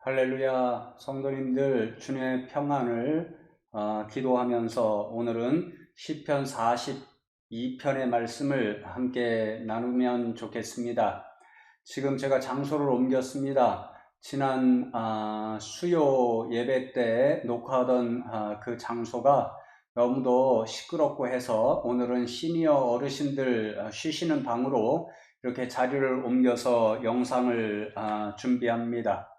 할렐루야 성도님들 주님의 평안을 어, 기도하면서 오늘은 시편 42편의 말씀을 함께 나누면 좋겠습니다. 지금 제가 장소를 옮겼습니다. 지난 아, 수요 예배 때 녹화하던 아, 그 장소가 너무도 시끄럽고 해서 오늘은 시니어 어르신들 아, 쉬시는 방으로 이렇게 자리를 옮겨서 영상을 아, 준비합니다.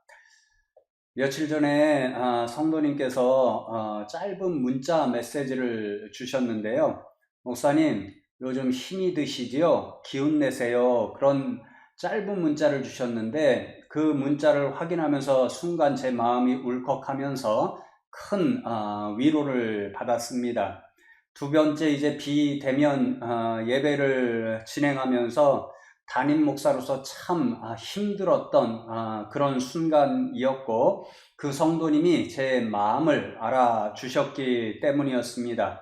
며칠 전에 아, 성도님께서 어, 짧은 문자 메시지를 주셨는데요. 목사님, 요즘 힘이 드시지요? 기운 내세요. 그런 짧은 문자를 주셨는데 그 문자를 확인하면서 순간 제 마음이 울컥하면서 큰 아, 위로를 받았습니다. 두 번째 이제 비대면 아, 예배를 진행하면서 담임 목사로서 참 아, 힘들었던 아, 그런 순간이었고 그 성도님이 제 마음을 알아주셨기 때문이었습니다.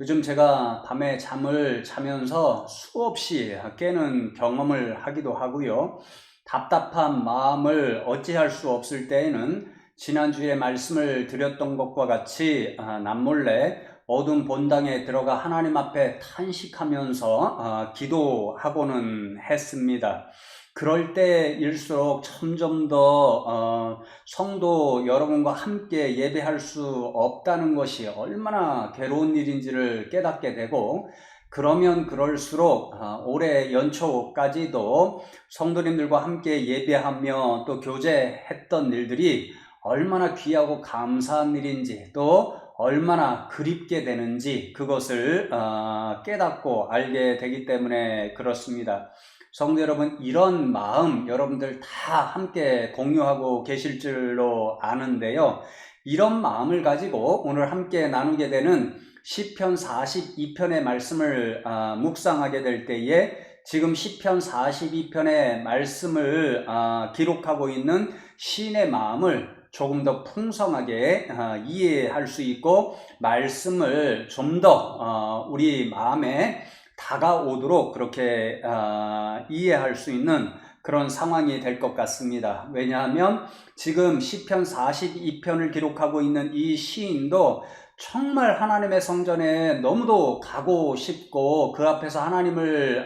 요즘 제가 밤에 잠을 자면서 수없이 깨는 경험을 하기도 하고요. 답답한 마음을 어찌할 수 없을 때에는 지난주에 말씀을 드렸던 것과 같이 아, 남몰래 어두운 본당에 들어가 하나님 앞에 탄식하면서 어, 기도하고는 했습니다. 그럴 때일수록 점점 더 어, 성도 여러분과 함께 예배할 수 없다는 것이 얼마나 괴로운 일인지를 깨닫게 되고 그러면 그럴수록 어, 올해 연초까지도 성도님들과 함께 예배하며 또 교제했던 일들이 얼마나 귀하고 감사한 일인지 또 얼마나 그립게 되는지 그것을 어, 깨닫고 알게 되기 때문에 그렇습니다. 성도 여러분, 이런 마음 여러분들 다 함께 공유하고 계실 줄로 아는데요. 이런 마음을 가지고 오늘 함께 나누게 되는 시편 42편의 말씀을 어, 묵상하게 될 때에 지금 시편 42편의 말씀을 어, 기록하고 있는 시인의 마음을 조금 더 풍성하게 어, 이해할 수 있고 말씀을 좀더 어, 우리 마음에 다가오도록 그렇게 어, 이해할 수 있는 그런 상황이 될 것 같습니다. 왜냐하면 지금 시편 42편을 기록하고 있는 이 시인도 정말 하나님의 성전에 너무도 가고 싶고 그 앞에서 하나님을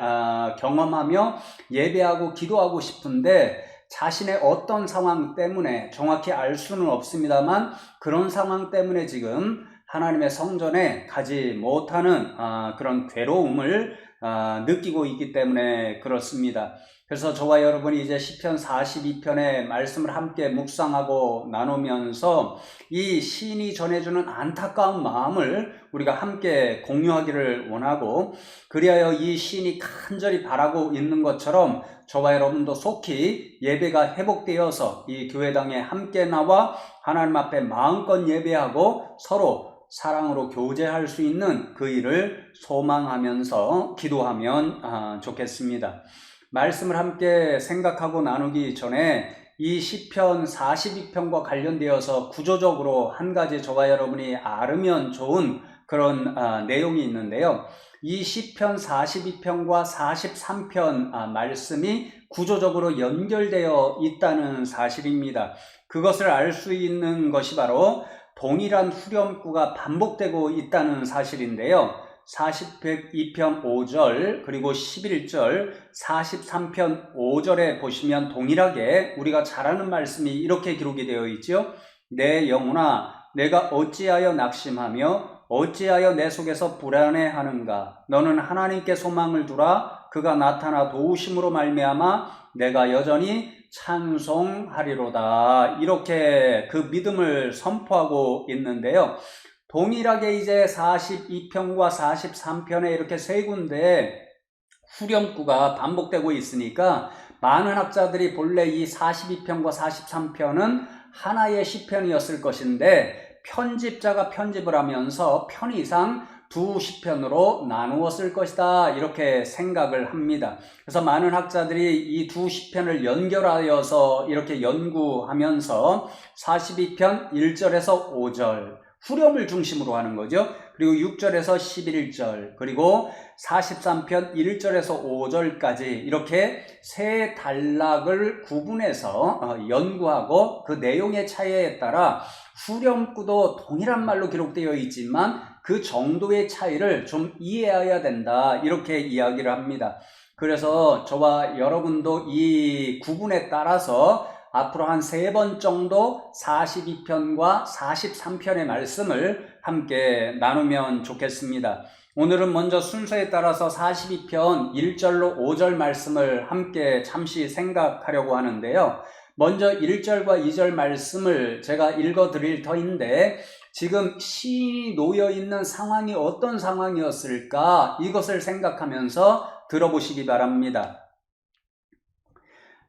경험하며 예배하고 기도하고 싶은데 자신의 어떤 상황 때문에 정확히 알 수는 없습니다만 그런 상황 때문에 지금 하나님의 성전에 가지 못하는 아, 그런 괴로움을 아, 느끼고 있기 때문에 그렇습니다. 그래서 저와 여러분이 이제 시편 42편의 말씀을 함께 묵상하고 나누면서 이 시인이 전해주는 안타까운 마음을 우리가 함께 공유하기를 원하고 그리하여 이 시인이 간절히 바라고 있는 것처럼 저와 여러분도 속히 예배가 회복되어서 이 교회당에 함께 나와 하나님 앞에 마음껏 예배하고 서로 사랑으로 교제할 수 있는 그 일을 소망하면서 기도하면 아, 좋겠습니다. 말씀을 함께 생각하고 나누기 전에 이 시편 42편과 관련되어서 구조적으로 한 가지 저와 여러분이 알으면 좋은 그런 아, 내용이 있는데요. 이 시편 42편과 43편 아, 말씀이 구조적으로 연결되어 있다는 사실입니다. 그것을 알 수 있는 것이 바로 동일한 후렴구가 반복되고 있다는 사실인데요. 42편 5절 그리고 11절 43편 5절에 보시면 동일하게 우리가 잘 아는 말씀이 이렇게 기록이 되어 있죠. 내 영혼아 내가 어찌하여 낙심하며 어찌하여 내 속에서 불안해하는가 너는 하나님께 소망을 두라 그가 나타나 도우심으로 말미암아 내가 여전히 찬송하리로다. 이렇게 그 믿음을 선포하고 있는데요. 동일하게 이제 42편과 43편에 이렇게 세 군데 후렴구가 반복되고 있으니까 많은 학자들이 본래 이 42편과 43편은 하나의 시편이었을 것인데 편집자가 편집을 하면서 편 이상 두 시편으로 나누었을 것이다. 이렇게 생각을 합니다. 그래서 많은 학자들이 이 두 시편을 연결하여서 이렇게 연구하면서 42편 1절에서 5절 후렴을 중심으로 하는 거죠. 그리고 6절에서 11절, 그리고 43편 1절에서 5절까지 이렇게 세 단락을 구분해서 어, 연구하고 그 내용의 차이에 따라 후렴구도 동일한 말로 기록되어 있지만 그 정도의 차이를 좀 이해해야 된다. 이렇게 이야기를 합니다. 그래서 저와 여러분도 이 구분에 따라서 앞으로 한 세 번 정도 42편과 43편의 말씀을 함께 나누면 좋겠습니다. 오늘은 먼저 순서에 따라서 42편 1절로 5절 말씀을 함께 잠시 생각하려고 하는데요. 먼저 1절과 2절 말씀을 제가 읽어 드릴 터인데 지금 시인이 놓여 있는 상황이 어떤 상황이었을까 이것을 생각하면서 들어보시기 바랍니다.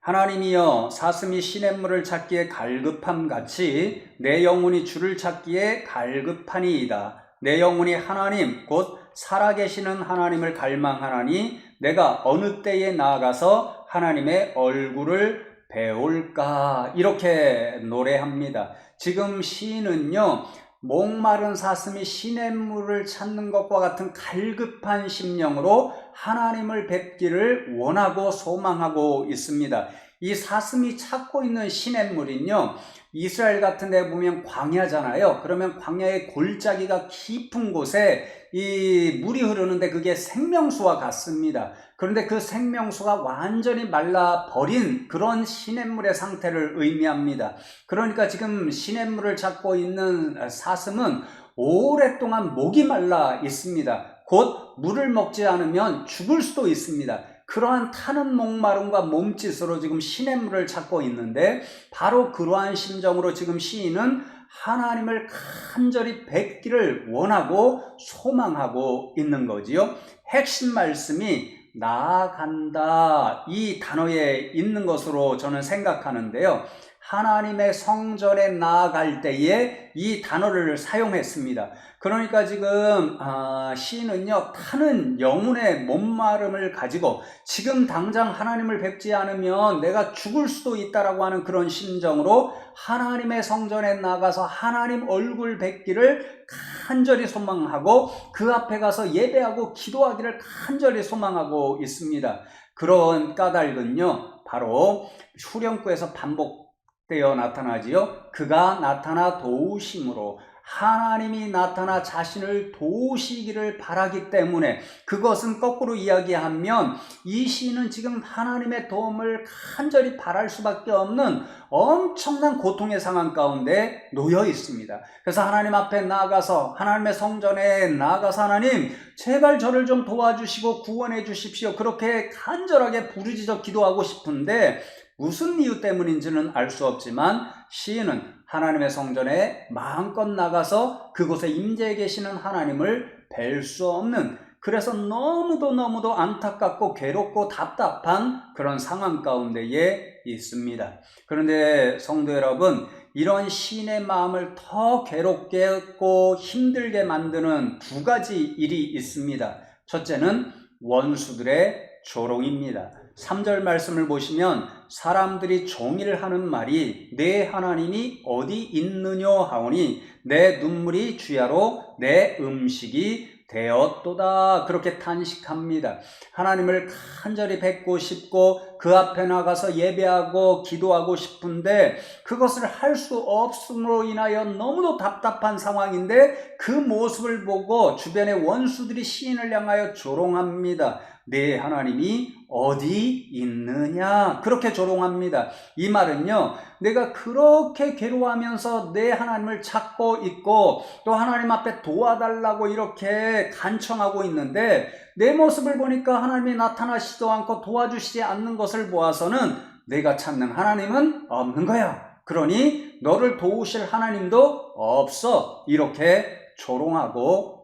하나님이여 사슴이 시냇물을 찾기에 갈급함 같이 내 영혼이 주를 찾기에 갈급하니이다. 내 영혼이 하나님 곧 살아계시는 하나님을 갈망하나니 내가 어느 때에 나아가서 하나님의 얼굴을 배울까 이렇게 노래합니다. 지금 시인은요 목마른 사슴이 시냇물을 찾는 것과 같은 갈급한 심령으로 하나님을 뵙기를 원하고 소망하고 있습니다. 이 사슴이 찾고 있는 시냇물은요, 이스라엘 같은 데 보면 광야잖아요. 그러면 광야의 골짜기가 깊은 곳에 이 물이 흐르는데 그게 생명수와 같습니다. 그런데 그 생명수가 완전히 말라 버린 그런 시냇물의 상태를 의미합니다. 그러니까 지금 시냇물을 찾고 있는 사슴은 오랫동안 목이 말라 있습니다. 곧 물을 먹지 않으면 죽을 수도 있습니다. 그러한 타는 목마름과 몸짓으로 지금 시냇물을 찾고 있는데 바로 그러한 심정으로 지금 시인은 하나님을 간절히 뵙기를 원하고 소망하고 있는 거지요. 핵심 말씀이 나아간다 이 단어에 있는 것으로 저는 생각하는데요. 하나님의 성전에 나아갈 때에 이 단어를 사용했습니다. 그러니까 지금 아, 시인은요 타는 영혼의 몸마름을 가지고 지금 당장 하나님을 뵙지 않으면 내가 죽을 수도 있다라고 하는 그런 심정으로 하나님의 성전에 나가서 하나님 얼굴 뵙기를 간절히 소망하고 그 앞에 가서 예배하고 기도하기를 간절히 소망하고 있습니다. 그런 까닭은요 바로 후렴구에서 반복 되어 나타나지요. 그가 나타나 도우심으로 하나님이 나타나 자신을 도우시기를 바라기 때문에 그것은 거꾸로 이야기하면 이 시인은 지금 하나님의 도움을 간절히 바랄 수밖에 없는 엄청난 고통의 상황 가운데 놓여 있습니다. 그래서 하나님 앞에 나아가서 하나님의 성전에 나아가서 하나님 제발 저를 좀 도와주시고 구원해 주십시오. 그렇게 간절하게 부르짖어 기도하고 싶은데 무슨 이유 때문인지는 알 수 없지만 시인은 하나님의 성전에 마음껏 나가서 그곳에 임재해 계시는 하나님을 뵐 수 없는 그래서 너무도 너무도 안타깝고 괴롭고 답답한 그런 상황 가운데에 있습니다. 그런데 성도 여러분, 이런 시인의 마음을 더 괴롭게 했고 힘들게 만드는 두 가지 일이 있습니다. 첫째는 원수들의 조롱입니다. 3절 말씀을 보시면 사람들이 종일 하는 말이 내 하나님이 어디 있느냐 하오니 내 눈물이 주야로 내 음식이 되었도다 그렇게 탄식합니다. 하나님을 간절히 뵙고 싶고 그 앞에 나가서 예배하고 기도하고 싶은데 그것을 할 수 없음으로 인하여 너무도 답답한 상황인데 그 모습을 보고 주변의 원수들이 시인을 향하여 조롱합니다. 내 하나님이 어디 있느냐? 그렇게 조롱합니다. 이 말은요, 내가 그렇게 괴로워하면서 내 하나님을 찾고 있고, 또 하나님 앞에 도와달라고 이렇게 간청하고 있는데, 내 모습을 보니까 하나님이 나타나시지도 않고 도와주시지 않는 것을 보아서는 내가 찾는 하나님은 없는 거야. 그러니 너를 도우실 하나님도 없어. 이렇게 조롱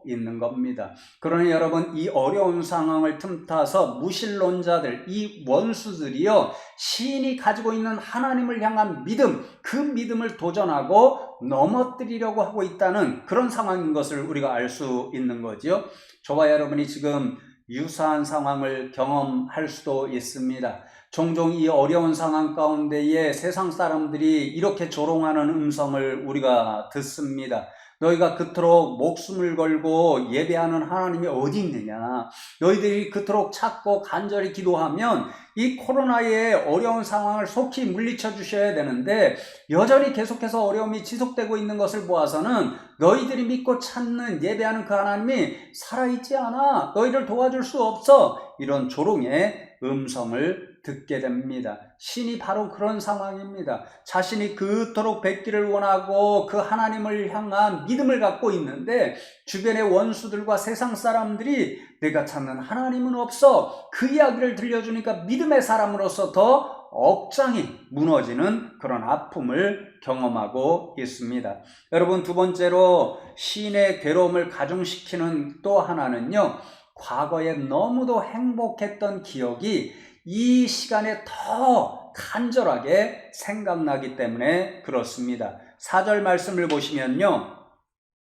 있는 겁니다. 그러니 여러분 이 어려운 상황을 틈타서 무신론자들 이 원수들이요 시인이 가지고 있는 하나님을 향한 믿음 그 믿음을 도전하고 넘어뜨리려고 하고 있다는 그런 상황인 것을 우리가 알 수 있는 거지요. 저와 여러분이 지금 유사한 상황을 경험할 수도 있습니다. 종종 이 어려운 상황 가운데에 세상 사람들이 이렇게 조롱하는 음성을 우리가 듣습니다. 너희가 그토록 목숨을 걸고 예배하는 하나님이 어디 있느냐? 너희들이 그토록 찾고 간절히 기도하면 이 코로나의 어려운 상황을 속히 물리쳐 주셔야 되는데 여전히 계속해서 어려움이 지속되고 있는 것을 보아서는 너희들이 믿고 찾는 예배하는 그 하나님이 살아있지 않아. 너희를 도와줄 수 없어. 이런 조롱의 음성을 듣게 됩니다. 신이 바로 그런 상황입니다. 자신이 그토록 뵙기를 원하고 그 하나님을 향한 믿음을 갖고 있는데 주변의 원수들과 세상 사람들이 내가 찾는 하나님은 없어. 그 이야기를 들려주니까 믿음의 사람으로서 더 억장이 무너지는 그런 아픔을 경험하고 있습니다. 여러분 두 번째로 시인의 괴로움을 가중시키는 또 하나는요. 과거에 너무도 행복했던 기억이 이 시간에 더 간절하게 생각나기 때문에 그렇습니다. 4절 말씀을 보시면요.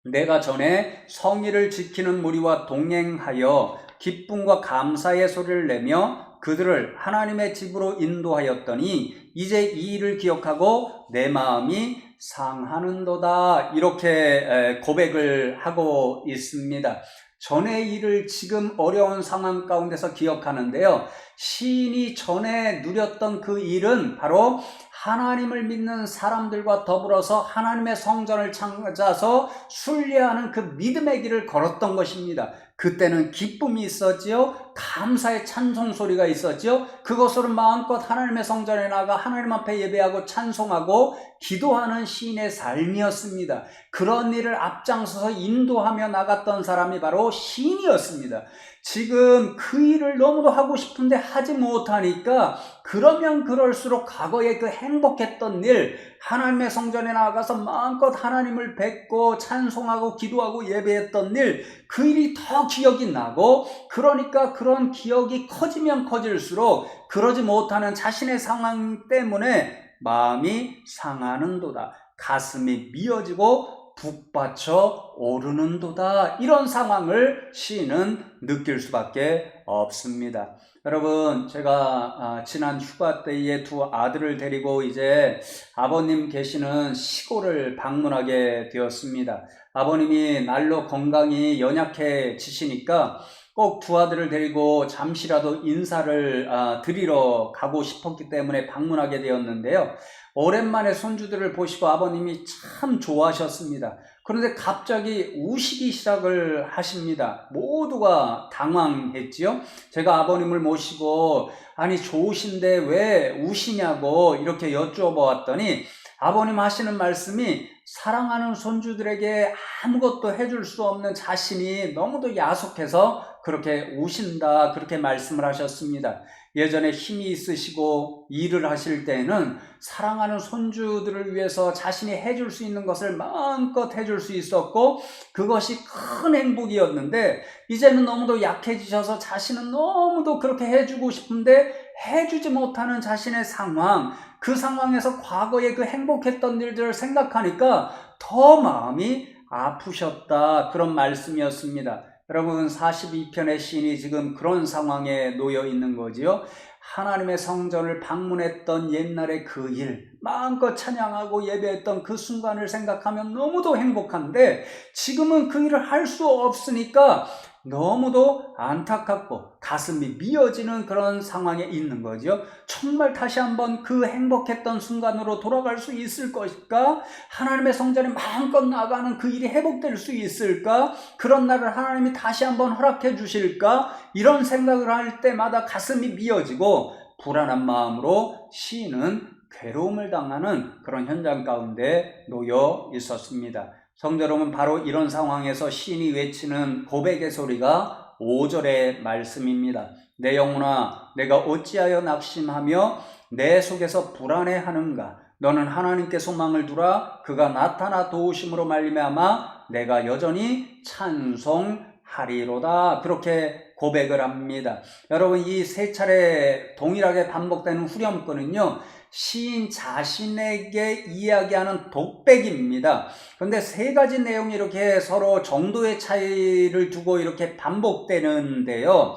내가 전에 성의를 지키는 무리와 동행하여 기쁨과 감사의 소리를 내며 그들을 하나님의 집으로 인도하였더니 이제 이 일을 기억하고 내 마음이 상하는도다 이렇게 고백을 하고 있습니다. 전의 일을 지금 어려운 상황 가운데서 기억하는데요. 시인이 전에 누렸던 그 일은 바로 하나님을 믿는 사람들과 더불어서 하나님의 성전을 찾아서 순례하는 그 믿음의 길을 걸었던 것입니다. 그때는 기쁨이 있었지요. 감사의 찬송 소리가 있었지요. 그것으로 마음껏 하나님의 성전에 나가 하나님 앞에 예배하고 찬송하고 기도하는 시인의 삶이었습니다. 그런 일을 앞장서서 인도하며 나갔던 사람이 바로 시인이었습니다. 지금 그 일을 너무도 하고 싶은데 하지 못하니까 그러면 그럴수록 과거에 그 행복했던 일, 하나님의 성전에 나가서 마음껏 하나님을 뵙고 찬송하고 기도하고 예배했던 일, 그 일이 더 기억이 나고 그러니까 그런 기억이 커지면 커질수록 그러지 못하는 자신의 상황 때문에 마음이 상하는도다. 가슴이 미어지고 북받쳐 오르는도다. 이런 상황을 시인은 느낄 수밖에 없습니다. 여러분, 제가 아, 지난 휴가 때에 두 아들을 데리고 이제 아버님 계시는 시골을 방문하게 되었습니다. 아버님이 날로 건강이 연약해지시니까 꼭 두 아들을 데리고 잠시라도 인사를 아, 드리러 가고 싶었기 때문에 방문하게 되었는데요. 오랜만에 손주들을 보시고 아버님이 참 좋아하셨습니다. 그런데 갑자기 우시기 시작을 하십니다. 모두가 당황했지요. 제가 아버님을 모시고 아니 좋으신데 왜 우시냐고 이렇게 여쭈어보았더니 아버님 하시는 말씀이 사랑하는 손주들에게 아무것도 해줄 수 없는 자신이 너무도 야속해서 그렇게 우신다 그렇게 말씀을 하셨습니다. 예전에 힘이 있으시고 일을 하실 때는 사랑하는 손주들을 위해서 자신이 해줄 수 있는 것을 마음껏 해줄 수 있었고 그것이 큰 행복이었는데 이제는 너무도 약해지셔서 자신은 너무도 그렇게 해주고 싶은데 해주지 못하는 자신의 상황 그 상황에서 과거에 그 행복했던 일들을 생각하니까 더 마음이 아프셨다 그런 말씀이었습니다. 여러분 42편의 시인이 지금 그런 상황에 놓여 있는 거지요. 하나님의 성전을 방문했던 옛날의 그 일, 마음껏 찬양하고 예배했던 그 순간을 생각하면 너무도 행복한데 지금은 그 일을 할 수 없으니까 너무도 안타깝고 가슴이 미어지는 그런 상황에 있는 거죠. 정말 다시 한번 그 행복했던 순간으로 돌아갈 수 있을 것일까? 하나님의 성전에 마음껏 나가는 그 일이 회복될 수 있을까? 그런 날을 하나님이 다시 한번 허락해 주실까? 이런 생각을 할 때마다 가슴이 미어지고 불안한 마음으로 시인은 괴로움을 당하는 그런 현장 가운데 놓여 있었습니다. 성도 여러분, 바로 이런 상황에서 시인이 외치는 고백의 소리가 5절의 말씀입니다. 내 영혼아, 내가 어찌하여 낙심하며 내 속에서 불안해하는가? 너는 하나님께 소망을 두라. 그가 나타나 도우심으로 말미암아 내가 여전히 찬송 하리로다. 그렇게 고백을 합니다. 여러분 이 세 차례 동일하게 반복되는 후렴구는요. 시인 자신에게 이야기하는 독백입니다. 그런데 세 가지 내용이 이렇게 서로 정도의 차이를 두고 이렇게 반복되는데요.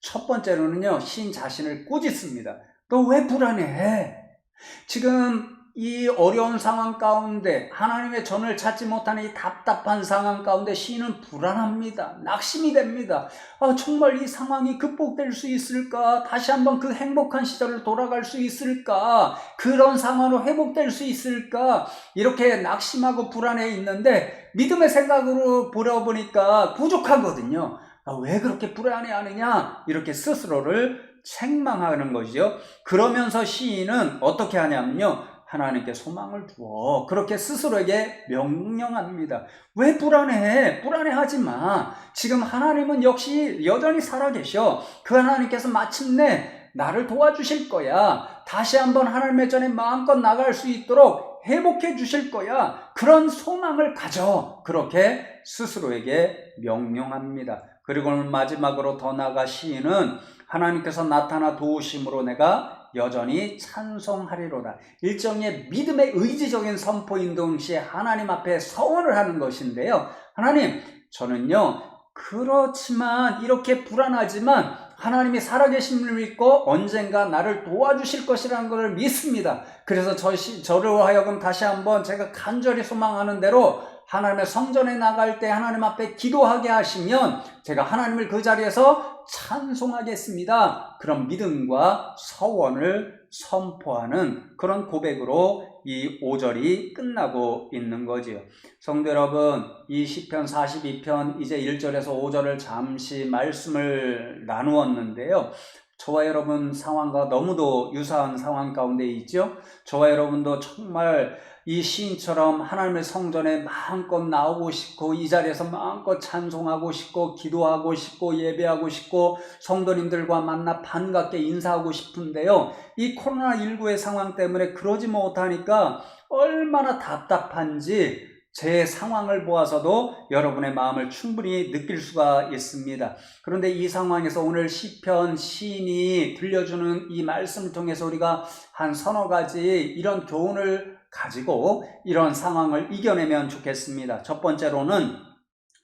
첫 번째로는요, 시인 자신을 꾸짖습니다. 너 왜 불안해? 지금 이 어려운 상황 가운데 하나님의 전을 찾지 못하는 이 답답한 상황 가운데 시인은 불안합니다. 낙심이 됩니다. 아, 정말 이 상황이 극복될 수 있을까? 다시 한번 그 행복한 시절을 돌아갈 수 있을까? 그런 상황으로 회복될 수 있을까? 이렇게 낙심하고 불안해 있는데 믿음의 생각으로 보려보니까 부족하거든요. 아, 왜 그렇게 불안해 하느냐? 이렇게 스스로를 책망하는 거죠. 그러면서 시인은 어떻게 하냐면요. 하나님께 소망을 두어 그렇게 스스로에게 명령합니다. 왜 불안해? 불안해하지 마. 지금 하나님은 역시 여전히 살아계셔. 그 하나님께서 마침내 나를 도와주실 거야. 다시 한번 하나님의 전에 마음껏 나갈 수 있도록 회복해 주실 거야. 그런 소망을 가져. 그렇게 스스로에게 명령합니다. 그리고 마지막으로 더 나아가 시인은 하나님께서 나타나 도우심으로 내가 여전히 찬송하리로다. 일종의 믿음의 의지적인 선포인 동시에 하나님 앞에 서원을 하는 것인데요. 하나님, 저는요, 그렇지만 이렇게 불안하지만 하나님이 살아계심을 믿고 언젠가 나를 도와주실 것이라는 것을 믿습니다. 그래서 저, 저를 하여금 다시 한번 제가 간절히 소망하는 대로 하나님의 성전에 나갈 때 하나님 앞에 기도하게 하시면 제가 하나님을 그 자리에서 찬송하겠습니다. 그런 믿음과 서원을 선포하는 그런 고백으로 이 5절이 끝나고 있는 거지요. 성도 여러분, 이 시편 42편 이제 1절에서 5절을 잠시 말씀을 나누었는데요. 저와 여러분 상황과 너무도 유사한 상황 가운데 있죠. 저와 여러분도 정말 이 시인처럼 하나님의 성전에 마음껏 나오고 싶고 이 자리에서 마음껏 찬송하고 싶고 기도하고 싶고 예배하고 싶고 성도님들과 만나 반갑게 인사하고 싶은데요. 이 코로나19의 상황 때문에 그러지 못하니까 얼마나 답답한지 제 상황을 보아서도 여러분의 마음을 충분히 느낄 수가 있습니다. 그런데 이 상황에서 오늘 시편 시인이 들려주는 이 말씀을 통해서 우리가 한 서너 가지 이런 교훈을 가지고 이런 상황을 이겨내면 좋겠습니다. 첫 번째로는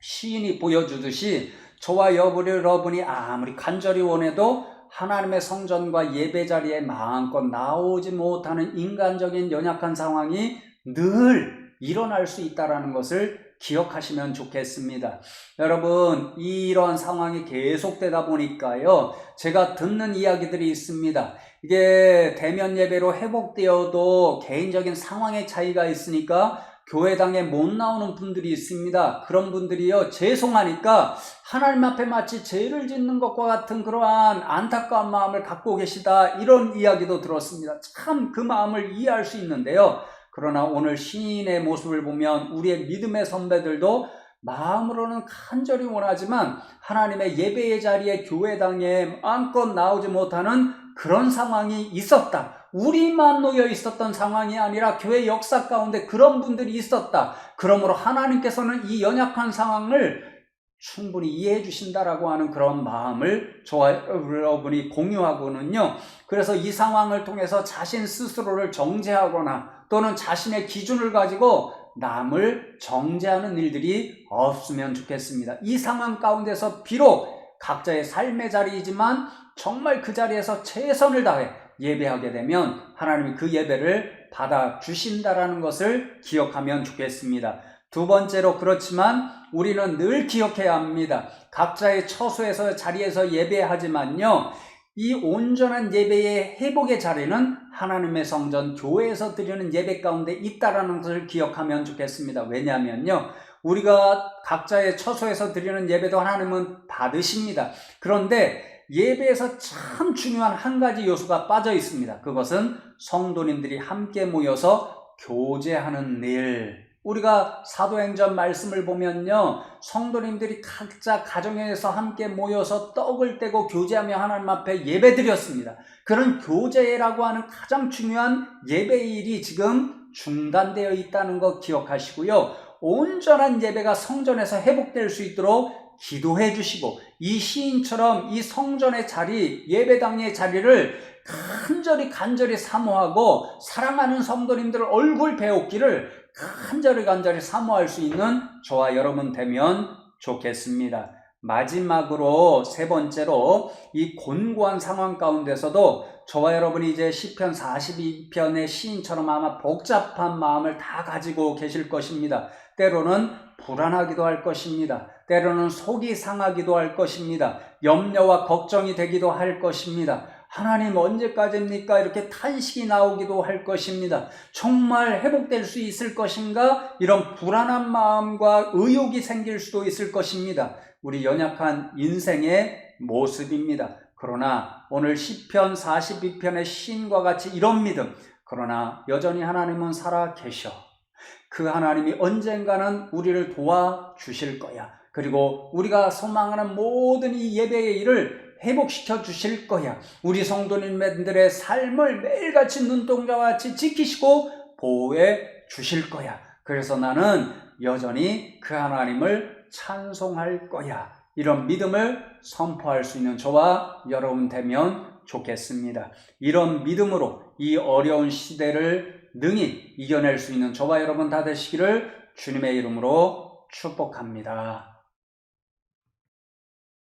시인이 보여주듯이 저와 여러분이 아무리 간절히 원해도 하나님의 성전과 예배 자리에 마음껏 나오지 못하는 인간적인 연약한 상황이 늘 일어날 수 있다는 것을 기억하시면 좋겠습니다. 여러분, 이러한 상황이 계속되다 보니까요, 제가 듣는 이야기들이 있습니다. 이게 대면 예배로 회복되어도 개인적인 상황의 차이가 있으니까 교회당에 못 나오는 분들이 있습니다. 그런 분들이요, 죄송하니까 하나님 앞에 마치 죄를 짓는 것과 같은 그러한 안타까운 마음을 갖고 계시다. 이런 이야기도 들었습니다. 참 그 마음을 이해할 수 있는데요. 그러나 오늘 신인의 모습을 보면 우리의 믿음의 선배들도 마음으로는 간절히 원하지만 하나님의 예배의 자리에 교회당에 마음껏 나오지 못하는 그런 상황이 있었다. 우리만 놓여 있었던 상황이 아니라 교회 역사 가운데 그런 분들이 있었다. 그러므로 하나님께서는 이 연약한 상황을 충분히 이해해 주신다라고 하는 그런 마음을 저와 여러분이 공유하고는요. 그래서 이 상황을 통해서 자신 스스로를 정죄하거나 또는 자신의 기준을 가지고 남을 정죄하는 일들이 없으면 좋겠습니다. 이 상황 가운데서 비록 각자의 삶의 자리이지만 정말 그 자리에서 최선을 다해 예배하게 되면 하나님이 그 예배를 받아 주신다라는 것을 기억하면 좋겠습니다. 두 번째로 그렇지만 우리는 늘 기억해야 합니다. 각자의 처소에서 자리에서 예배하지만요. 이 온전한 예배의 회복의 자리는 하나님의 성전 교회에서 드리는 예배 가운데 있다라는 것을 기억하면 좋겠습니다. 왜냐하면요. 우리가 각자의 처소에서 드리는 예배도 하나님은 받으십니다. 그런데 예배에서 참 중요한 한 가지 요소가 빠져 있습니다. 그것은 성도님들이 함께 모여서 교제하는 일. 우리가 사도행전 말씀을 보면요. 성도님들이 각자 가정에서 함께 모여서 떡을 떼고 교제하며 하나님 앞에 예배 드렸습니다. 그런 교제라고 하는 가장 중요한 예배일이 지금 중단되어 있다는 것 기억하시고요. 온전한 예배가 성전에서 회복될 수 있도록 기도해 주시고 이 시인처럼 이 성전의 자리, 예배당의 자리를 간절히 간절히 사모하고 사랑하는 성도님들 얼굴 배웠기를 간절히 간절히 사모할 수 있는 저와 여러분 되면 좋겠습니다. 마지막으로 세 번째로 이 곤고한 상황 가운데서도 저와 여러분이 이제 시편 42편의 시인처럼 아마 복잡한 마음을 다 가지고 계실 것입니다. 때로는 불안하기도 할 것입니다. 때로는 속이 상하기도 할 것입니다. 염려와 걱정이 되기도 할 것입니다. 하나님 언제까지입니까? 이렇게 탄식이 나오기도 할 것입니다. 정말 회복될 수 있을 것인가? 이런 불안한 마음과 의욕이 생길 수도 있을 것입니다. 우리 연약한 인생의 모습입니다. 그러나 오늘 시편 42편의 시인과 같이 이런 믿음, 그러나 여전히 하나님은 살아 계셔. 그 하나님이 언젠가는 우리를 도와 주실 거야. 그리고 우리가 소망하는 모든 이 예배의 일을 회복시켜 주실 거야. 우리 성도님들의 삶을 매일같이 눈동자와 같이 지키시고 보호해 주실 거야. 그래서 나는 여전히 그 하나님을 찬송할 거야. 이런 믿음을 선포할 수 있는 저와 여러분 되면 좋겠습니다. 이런 믿음으로 이 어려운 시대를 능히 이겨낼 수 있는 저와 여러분 다 되시기를 주님의 이름으로 축복합니다.